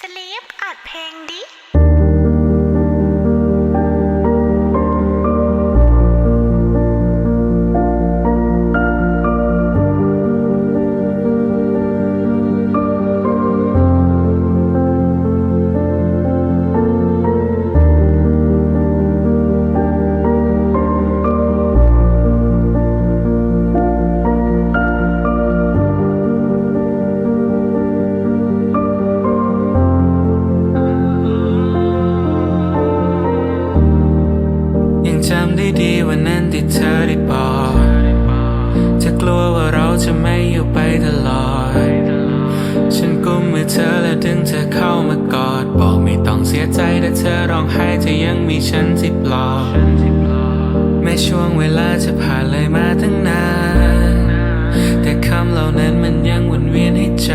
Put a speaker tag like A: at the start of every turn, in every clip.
A: สลีปอัดเพลงดิ
B: จำได้ดีวันนั้นที่เธอได้บอกจะกลัวว่าเราจะไม่อยู่ไปตลอด ฉันกุมมือเธอและดึงเธอเข้ามากอด บอกไม่ต้องเสียใจถ้าเธอร้องไห้จะยังมีฉันที่ปลอบแม้ช่วงเวลาจะผ่านเลยมาตั้งนาน แต่คำเหล่านั้นมันยังวนเวียนให้จ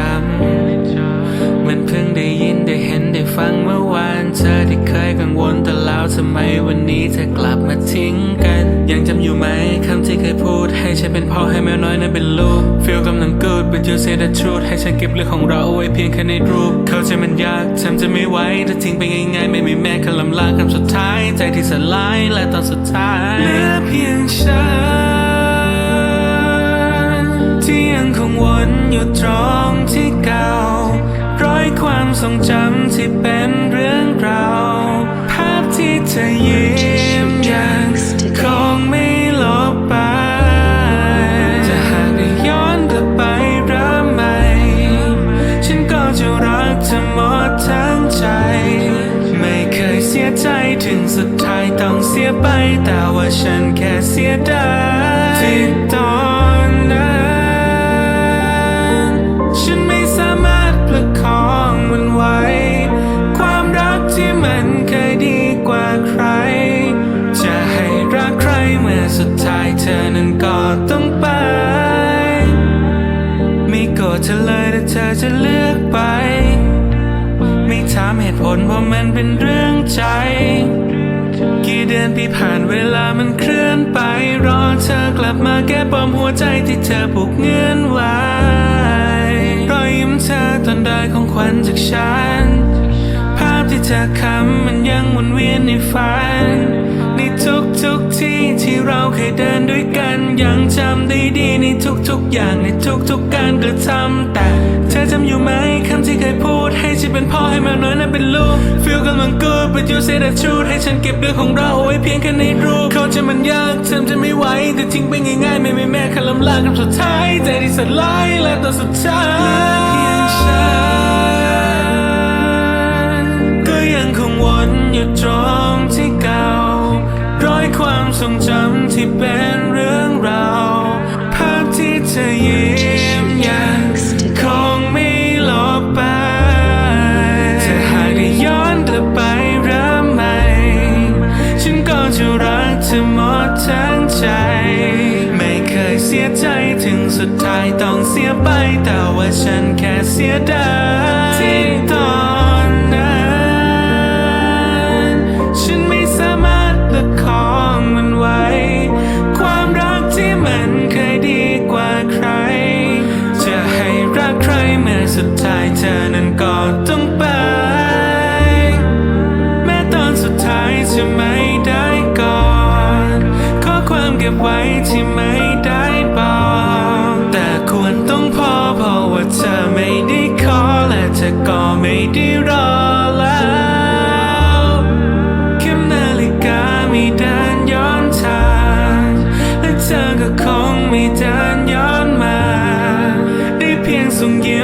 B: ำมันเพิ่งได้ยินได้เห็นได้ฟังเมื่อวานเธอที่เคยกังวลต ทำไมวันนี้เธอกลับมาทิ้งกัน ยังจำอยู่ไหมคำที่เคยพูด ให้ฉันเป็นพ่อให้แมวน้อยนั้นเป็นลูก Feel กำลัง good but you say the truth ให้ฉันเก็บเรื่องของเราเอาไว้เพียงแค่ในรูป เข้าใจมันยากทำจะไม่ไหวถ้าทิ้งไปง่ายๆไม่มีแม้คำลำลาคำสุดท้าย ใจที่สลายและตอนสุดท้ายเหลือเพียงฉันที่ยังคงวนอยู่ตรงที่เก่าร้อยความทรงจำ รักเธอหมดทั้งใจ ไม่เคยเสียใจถึงสุดท้ายต้องเสียไป แต่ว่าฉันแค่เสียดายที่ตอนนั้นฉันไม่สามารถประคองมันไว้ ความรักที่มันเคยดีกว่าใคร จะให้รักใครเมื่อสุดท้ายเธอนั้นก็ต้องไป ไม่โกรธเธอเลยถ้าเธอจะเลือกไป ผลเพราะมันเป็นเรื่องใจ กี่เดือนปีผ่านเวลามันเคลื่อนไป รอเธอกลับมาแก้ปมหัวใจที่เธอผูกเงื่อนไว้รอยยิ้มเธอตอนได้ของขวัญจากฉัน ภาพที่เธอคำมันยังวนเวียนในฝัน ในทุกทุกๆที่ที่เราเคยเดินด้วยกัน ยังจำได้ดีในทุกๆอย่างในทุกทุกๆการกระทำแต่ เธอจำอยู่ไหมคำที่เคยพูด เป็นพ่อให้แมวน้อยนั้นเป็นลูก Feel กำลัง good but you say the truth ให้ฉันเก็บเรื่องของเราเอาไว้เพียงแค่ในรูปเขาจะมันยากทำจะไม่ไหวแต่ทิ้งไปง่ายๆ ไม่ม่แม้คำลำลาคำสุดท้ายใจที่สลายและตอนสุดท้ายเพียงฉันก็ยังคงวนอยู่ตรงที่เก่าร้อยความทรงจำที่เป็นเรื่องราวภาพที่เธอยิ้ เธอหมดทั้งใจ ไม่เคยเสียใจถึงสุดท้ายต้องเสียไป แต่ว่าฉันแค่เสียดาย เพี